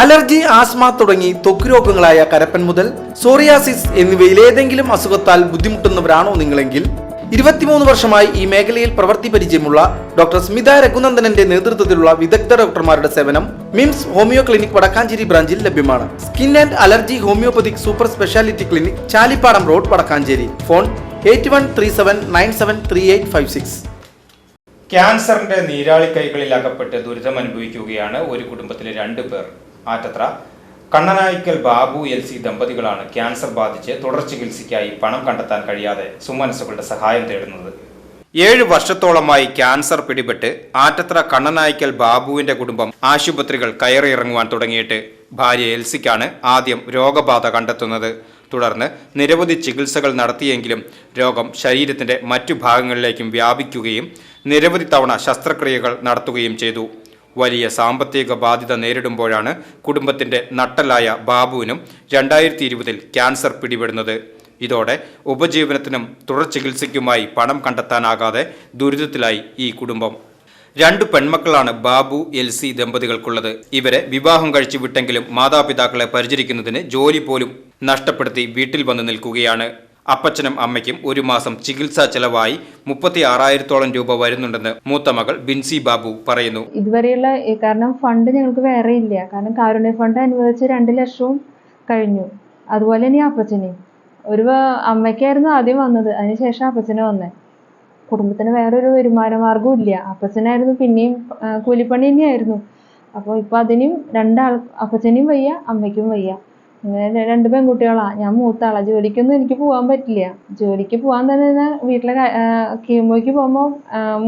Allergy asthma തുടങ്ങി ത്വക്ക് രോഗങ്ങളായ കരപ്പൻ മുതൽ സോറിയാസിസ് എന്നിവയിൽ ഏതെങ്കിലും അസുഖത്താൽ ബുദ്ധിമുട്ടുന്നവരാണോ നിങ്ങളെങ്കിൽ? ഇരുപത്തിമൂന്ന് വർഷമായി ഈ മേഖലയിൽ പ്രവൃത്തി പരിചയമുള്ള ഡോക്ടർ സ്മിത രഘുനന്ദനന്റെ നേതൃത്വത്തിലുള്ള വിദഗ്ധ ഡോക്ടർമാരുടെ സേവനം മിംസ് ഹോമിയോ ക്ലിനിക് വടക്കാഞ്ചേരി ബ്രാഞ്ചിൽ ലഭ്യമാണ്. Skin and allergy homeopathic super speciality clinic Chalippadam road Vadakkanchery. Phone eight one three seven nine seven three eight five six. ക്യാൻസറിന്റെ നീരാളി കൈകളിൽ അകപ്പെട്ട് ദുരിതം അനുഭവിക്കുകയാണ് ഒരു കുടുംബത്തിലെ രണ്ട് പേർ. ആറ്റത്ര. കണ്ണനായിക്കൽ ബാബു എൽ സി ദമ്പതികളാണ് ക്യാൻസർ ബാധിച്ച് തുടർ ചികിത്സയ്ക്കായി പണം കണ്ടെത്താൻ കഴിയാതെ സുമനസ്സുകളുടെ സഹായം തേടുന്നത്. ഏഴ് വർഷത്തോളമായി ക്യാൻസർ പിടിപെട്ട് ആറ്റത്ര കണ്ണനായിക്കൽ ബാബുവിന്റെ കുടുംബം ആശുപത്രികൾ കയറിയിറങ്ങുവാൻ തുടങ്ങിയിട്ട് ഭാര്യ എൽസിക്കാണ് ആദ്യം രോഗബാധ കണ്ടെത്തുന്നത്. തുടർന്ന് നിരവധി ചികിത്സകൾ നടത്തിയെങ്കിലും രോഗം ശരീരത്തിന്റെ മറ്റു ഭാഗങ്ങളിലേക്കും വ്യാപിക്കുകയും നിരവധി തവണ ശസ്ത്രക്രിയകൾ നടത്തുകയും ചെയ്തു. വലിയ സാമ്പത്തിക ബാധ്യത നേരിടുമ്പോഴാണ് കുടുംബത്തിന്റെ നട്ടലായ ബാബുവിനും രണ്ടായിരത്തി ഇരുപതിൽ ക്യാൻസർ പിടിപെടുന്നത്. ഇതോടെ ഉപജീവനത്തിനും തുടർ ചികിത്സയ്ക്കുമായി പണം കണ്ടെത്താനാകാതെ ദുരിതത്തിലായി ഈ കുടുംബം. രണ്ട് പെൺമക്കളാണ് ബാബു എൽ സി ദമ്പതികൾക്കുള്ളത്. ഇവരെ വിവാഹം കഴിച്ചു വിട്ടെങ്കിലും മാതാപിതാക്കളെ പരിചരിക്കുന്നതിന് ജോലി പോലും നഷ്ടപ്പെടുത്തി വീട്ടിൽ വന്ന് നിൽക്കുകയാണ്. അപ്പച്ചനും അമ്മയ്ക്കും ഒരു മാസം ചികിത്സാ ചെലവായി മുപ്പത്തി ആറായിരത്തോളം രൂപ വരുന്നുണ്ടെന്ന് മൂത്ത മകൾ ബിൻസി ബാബു പറയുന്നു. ഇതുവരെയുള്ള കാരണം ഫണ്ട് ഞങ്ങൾക്ക് വേറെ ഇല്ല. കാരണം കാരുണ്യ ഫണ്ട് അനുവദിച്ച് രണ്ട് ലക്ഷവും കഴിഞ്ഞു. അതുപോലെ തന്നെ അപ്പച്ചനെ ഒരു അമ്മയ്ക്കായിരുന്നു ആദ്യം വന്നത്. അതിനുശേഷം അപ്പച്ചനെ വന്നേ. കുടുംബത്തിന് വേറൊരു വരുമാന മാർഗവും ഇല്ല. അപ്പച്ചനായിരുന്നു പിന്നെയും കൂലിപ്പണി തന്നെയായിരുന്നു. അപ്പോൾ ഇപ്പോൾ അതിനും രണ്ടാൾ അപ്പച്ചനെയും വയ്യ അമ്മയ്ക്കും വയ്യ. അങ്ങനെ രണ്ട് പെൺകുട്ടികളാ. ഞാൻ മൂത്ത ആളാ. ജോലിക്കൊന്നും എനിക്ക് പോകാൻ പറ്റില്ല. ജോലിക്ക് പോകാൻ തന്നെ വീട്ടിലെ കീമോയ്ക്ക് പോകുമ്പോൾ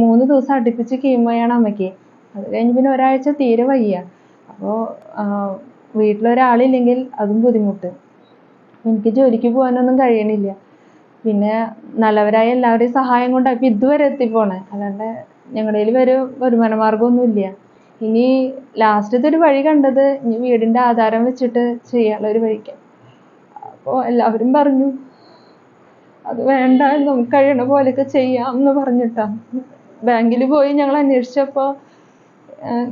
മൂന്ന് ദിവസം അടുപ്പിച്ച് കീമോയാണ് അമ്മയ്ക്ക്. അത് കഴിഞ്ഞ് പിന്നെ ഒരാഴ്ച തീരെ വയ്യ. അപ്പോൾ വീട്ടിലൊരാളില്ലെങ്കിൽ അതും ബുദ്ധിമുട്ട്. എനിക്ക് ജോലിക്ക് പോകാനൊന്നും കഴിയണില്ല. പിന്നെ നല്ലവരായ എല്ലാവരുടെയും സഹായം കൊണ്ടാണ് ഇപ്പം ഇതുവരെ എത്തിപ്പോണേ. അല്ലാണ്ട് ഞങ്ങളുടെ കയ്യിൽ ഒരു വരുമാന മാർഗമൊന്നും ഇല്ല ഇനി ലാസ്റ്റത്തെ ഒരു വഴി കണ്ടത് ഇനി വീടിന്റെ ആധാരം വെച്ചിട്ട് ചെയ്യാനുള്ള ഒരു വഴിക്ക്. അപ്പോൾ എല്ലാവരും പറഞ്ഞു അത് വേണ്ട നമുക്ക് കഴിയണ പോലെയൊക്കെ ചെയ്യാം എന്ന് പറഞ്ഞിട്ടാ. ബാങ്കിൽ പോയി ഞങ്ങൾ അന്വേഷിച്ചപ്പോൾ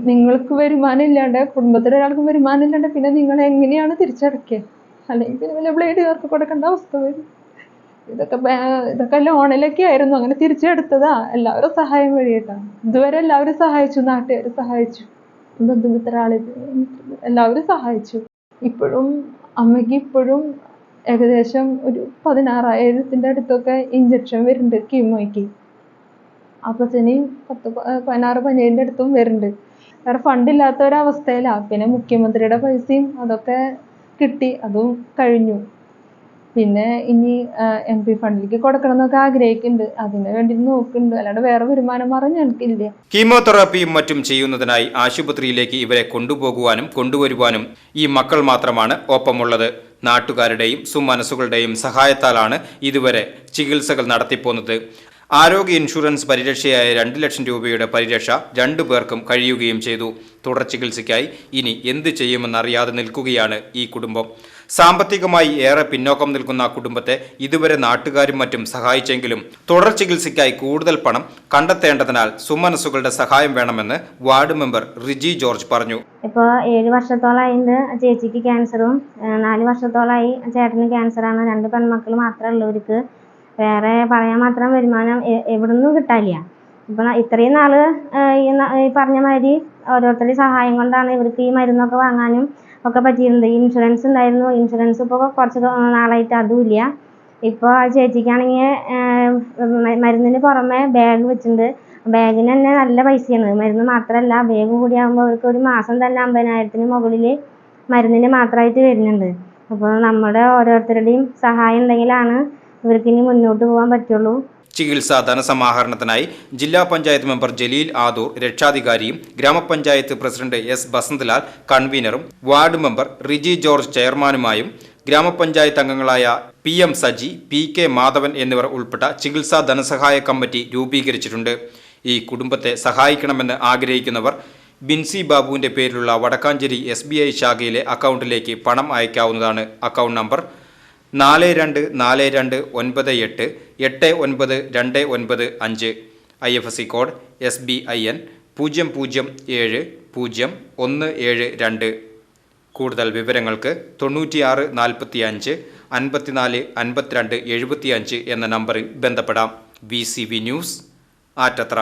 നിങ്ങൾക്ക് വരുമാനം ഇല്ലാണ്ട് കുടുംബത്തിലെ ഒരാൾക്കും വരുമാനം ഇല്ലാണ്ട് പിന്നെ നിങ്ങൾ എങ്ങനെയാണ് തിരിച്ചടക്കുക അല്ലെങ്കിൽ പിന്നെ ബ്ലേഡ് ചേർത്ത് കൊടുക്കേണ്ട അവസ്ഥ വരും. ഇതൊക്കെ ഇതൊക്കെ ലോണിലൊക്കെ ആയിരുന്നു. അങ്ങനെ തിരിച്ചെടുത്തതാ. എല്ലാവരും സഹായം വഴിയിട്ടാണ് ഇതുവരെ എല്ലാവരും സഹായിച്ചു. നാട്ടുകാർ സഹായിച്ചു. ബന്ധുമിത്രാളി എല്ലാവരും സഹായിച്ചു. ഇപ്പോഴും അമ്മയ്ക്ക് ഇപ്പോഴും ഏകദേശം ഒരു പതിനാറായിരത്തിന്റെ അടുത്തൊക്കെ ഇഞ്ചക്ഷൻ വരുന്നുണ്ട് കീമോയ്ക്ക്. അപ്പച്ചന് പത്ത് പതിനാറ് പതിനേഴിന്റെ അടുത്തും വരുന്നുണ്ട്. വേറെ ഫണ്ട് ഇല്ലാത്ത ഒരവസ്ഥയിലാണ് പിന്നെ മുഖ്യമന്ത്രിയുടെ പൈസയും അതൊക്കെ കിട്ടി. അതും കഴിഞ്ഞു. പിന്നെ ഇനി എം പി ഫണ്ടിലേക്ക് കൊടുക്കണം എന്നൊക്കെ ആഗ്രഹിക്കുന്നുണ്ട്. അതിനു വേണ്ടി നോക്കുന്നുണ്ട്. അല്ലാണ്ട് വേറെ വരുമാനം പറഞ്ഞ എനിക്കില്ല കീമോതെറാപ്പിയും മറ്റും ചെയ്യുന്നതിനായി ആശുപത്രിയിലേക്ക് ഇവരെ കൊണ്ടുപോകുവാനും കൊണ്ടുവരുവാനും ഈ മക്കൾ മാത്രമാണ് ഒപ്പമുള്ളത്. നാട്ടുകാരുടെയും സുമനസ്സുകളുടെയും സഹായത്താലാണ് ഇതുവരെ ചികിത്സകൾ നടത്തിപ്പോന്നത്. ആരോഗ്യ ഇൻഷുറൻസ് പരിരക്ഷയായ രണ്ട് ലക്ഷം രൂപയുടെ പരിരക്ഷ രണ്ടു പേർക്കും കഴിയുകയും ചെയ്തു. തുടർ ചികിത്സയ്ക്കായി ഇനി എന്ത് ചെയ്യുമെന്നറിയാതെ നിൽക്കുകയാണ് ഈ കുടുംബം. സാമ്പത്തികമായി ഏറെ പിന്നോക്കം നിൽക്കുന്ന കുടുംബത്തെ ഇതുവരെ നാട്ടുകാരും മറ്റും സഹായിച്ചെങ്കിലും തുടർ ചികിത്സയ്ക്കായി കൂടുതൽ പണം കണ്ടെത്തേണ്ടതിനാൽ സുമനസുകളുടെ സഹായം വേണമെന്ന് വാർഡ് മെമ്പർ റിജി ജോർജ് പറഞ്ഞു. ഇപ്പോൾ ഏഴ് വർഷത്തോളമായി ചേച്ചിക്ക് ക്യാൻസറും നാല് വർഷത്തോളമായി ചേട്ടന് ക്യാൻസറാണ്. രണ്ട് പെൺമക്കൾ മാത്രമേ ഉള്ളവർക്ക് വേറെ പറയാൻ മാത്രം വരുമാനം എവിടുന്നും കിട്ടാനില്ല. ഇപ്പം ഇത്രയും നാൾ ഈ പറഞ്ഞ മാതിരി ഓരോരുത്തരുടെ സഹായം കൊണ്ടാണ് ഇവർക്ക് ഈ മരുന്നൊക്കെ വാങ്ങാനും ഒക്കെ പറ്റിയിരുന്നത് ഇൻഷുറൻസ് ഉണ്ടായിരുന്നു. ഇൻഷുറൻസ് ഇപ്പോൾ കുറച്ച് നാളായിട്ട് അതുമില്ല. ഇപ്പോൾ ആ ചേച്ചിക്കാണെങ്കിൽ മരുന്നിന് പുറമെ ബാഗ് വെച്ചിട്ടുണ്ട്. ബാഗിന് തന്നെ നല്ല പൈസയാണ്. മരുന്ന് മാത്രമല്ല ബാഗ് കൂടി ആകുമ്പോൾ അവർക്ക് ഒരു മാസം തന്നെ അമ്പതിനായിരത്തിന് മുകളിൽ മരുന്നിന് മാത്രമായിട്ട് വരുന്നുണ്ട്. അപ്പോൾ നമ്മുടെ ഓരോരുത്തരുടെയും സഹായം ഉണ്ടെങ്കിലാണ് ഇവർക്ക് ഇനി മുന്നോട്ട് പോകാൻ പറ്റുള്ളൂ. ചികിത്സാ ധനസമാഹരണത്തിനായി ജില്ലാ പഞ്ചായത്ത് മെമ്പർ ജലീൽ ആദൂർ രക്ഷാധികാരിയും ഗ്രാമപഞ്ചായത്ത് പ്രസിഡന്റ് എസ് ബസന്ത്ലാൽ കൺവീനറും വാർഡ് മെമ്പർ റിജി ജോർജ് ചെയർമാനുമായും ഗ്രാമപഞ്ചായത്ത് അംഗങ്ങളായ P M Saji P K Madhavan എന്നിവർ ഉൾപ്പെട്ട ചികിത്സാ ധനസഹായ കമ്മിറ്റി രൂപീകരിച്ചിട്ടുണ്ട്. ഈ കുടുംബത്തെ സഹായിക്കണമെന്ന് ആഗ്രഹിക്കുന്നവർ ബിൻസി ബാബുവിന്റെ പേരിലുള്ള വടക്കാഞ്ചേരി എസ് ശാഖയിലെ അക്കൗണ്ടിലേക്ക് പണം അയക്കാവുന്നതാണ്. അക്കൗണ്ട് നമ്പർ നാല് രണ്ട് നാല് രണ്ട് ഒൻപത് എട്ട് എട്ട് ഒൻപത് രണ്ട് ഒൻപത് അഞ്ച്. I F S C code S B I N പൂജ്യം പൂജ്യം ഏഴ് പൂജ്യം ഒന്ന് ഏഴ് രണ്ട്. കൂടുതൽ വിവരങ്ങൾക്ക് തൊണ്ണൂറ്റിയാറ് നാൽപ്പത്തി അഞ്ച് അൻപത്തിനാല് അൻപത്തിരണ്ട് എഴുപത്തിയഞ്ച് എന്ന നമ്പറിൽ ബന്ധപ്പെടാം. V C V news Attathra.